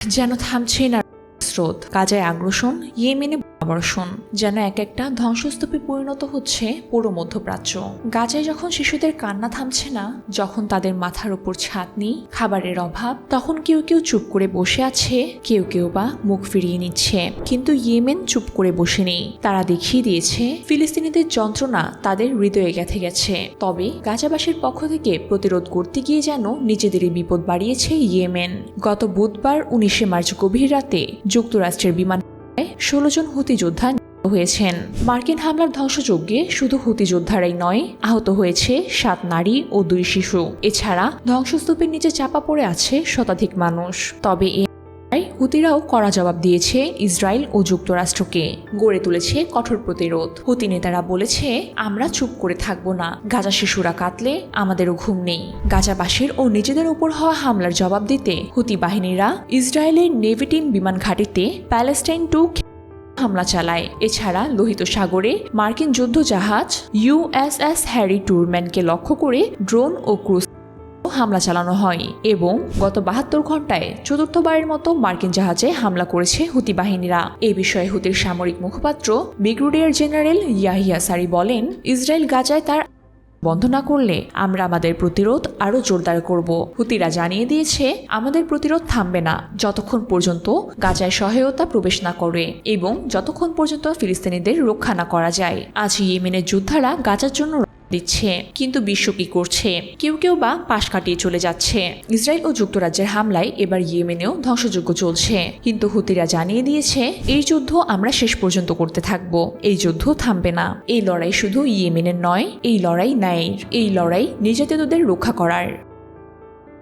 যেন থামছেই না স্রোত। কাজে আগ্রসন ইয়েমেনে আবর্ষণ, যেন এক একটা ধ্বংসস্তূপে পরিণত হচ্ছে পুরো মধ্যপ্রাচ্য। গাজায় যখন শিশুদের কান্না থামছে না, যখন তাদের মাথার উপর ছাদ নেই খাবারের অভাব, তখন কেউ কেউ চুপ করে বসে আছে, কেউ কেউ বা মুখ ফিরিয়ে নিচ্ছে। কিন্তু ইয়েমেন চুপ করে বসে নেই। তারা দেখিয়ে দিয়েছে, ফিলিস্তিনিদের যন্ত্রণা তাদের হৃদয়ে গেথে গেছে। তবে গাজাবাসীর পক্ষ থেকে প্রতিরোধ করতে গিয়ে যেন নিজেদেরই বিপদ বাড়িয়েছে ইয়েমেন। গত বুধবার উনিশে মার্চ গভীর রাতে যুক্তরাষ্ট্রের বিমান ষোলো জন হুতি যোদ্ধা হয়েছেন। মার্কিন হামলার ধ্বংসযজ্ঞে শুধু হুতি যোদ্ধারাই নয়, আহত হয়েছে সাত নারী ও দুই শিশু। এছাড়া ধ্বংসস্তূপের নিচে চাপা পড়ে আছে শতাধিক মানুষ। তবে এ হুতিরাও কড়া জবাব দিয়েছে ইসরায়েল ও যুক্তরাষ্ট্রকে। গড়ে তুলেছে কঠোর প্রতিরোধ। হুতি নেতারা বলেছে, আমরা চুপ করে থাকব না। গাজা শিশুরা কাটলে আমাদেরও ঘুম নেই। গাজাবাসীর ও নিজেদের উপর হওয়া হামলার জবাব দিতে হুতি বাহিনীরা ইসরায়েলের নেভিটিন বিমান ঘাঁটিতে প্যালেস্টাইন টু হামলা চালায়। এছাড়া লোহিত সাগরে মার্কিন যুদ্ধ জাহাজ ইউএসএস হ্যারি টুরম্যানকে লক্ষ্য করে ড্রোন ও ক্রুজ হামলা চালানো হয় এবং গত বাহাত্তর ঘন্টায় চতুর্থবারের মতো মার্কিন জাহাজে হামলা করেছে হুতি বাহিনীরা। এ বিষয়ে হুতির সামরিক মুখপাত্র ব্রিগেডিয়ার জেনারেল ইয়াহিয়া সারি বলেন, ইসরায়েল গাজায় তার বন্ধ না করলে আমরা আমাদের প্রতিরোধ আরও জোরদার করব। হুতিরা জানিয়ে দিয়েছে, আমাদের প্রতিরোধ থামবে না, যতক্ষণ পর্যন্ত গাজায় সহায়তা প্রবেশ না করে এবং যতক্ষণ পর্যন্ত ফিলিস্তিনিদের রক্ষা না করা যায়। আজ ইয়েমেনের যোদ্ধারা গাজার জন্য দিচ্ছে। কিন্তু বিশ্ব কি করছে? কেউ কেউ বা পাশ কাটিয়ে চলে যাচ্ছে। ইসরায়েল ও যুক্তরাজ্যের হামলায় এবার ইয়েমেনেও ধ্বংসযোগ্য চলছে। কিন্তু হুতিরা জানিয়ে দিয়েছে, এই যুদ্ধ আমরা শেষ পর্যন্ত করতে থাকব। এই যুদ্ধ থামবে না। এই লড়াই শুধু ইয়েমেনের নয়, এই লড়াই ন্যায়ের। এই লড়াই নির্যাতিতদের রক্ষা করার।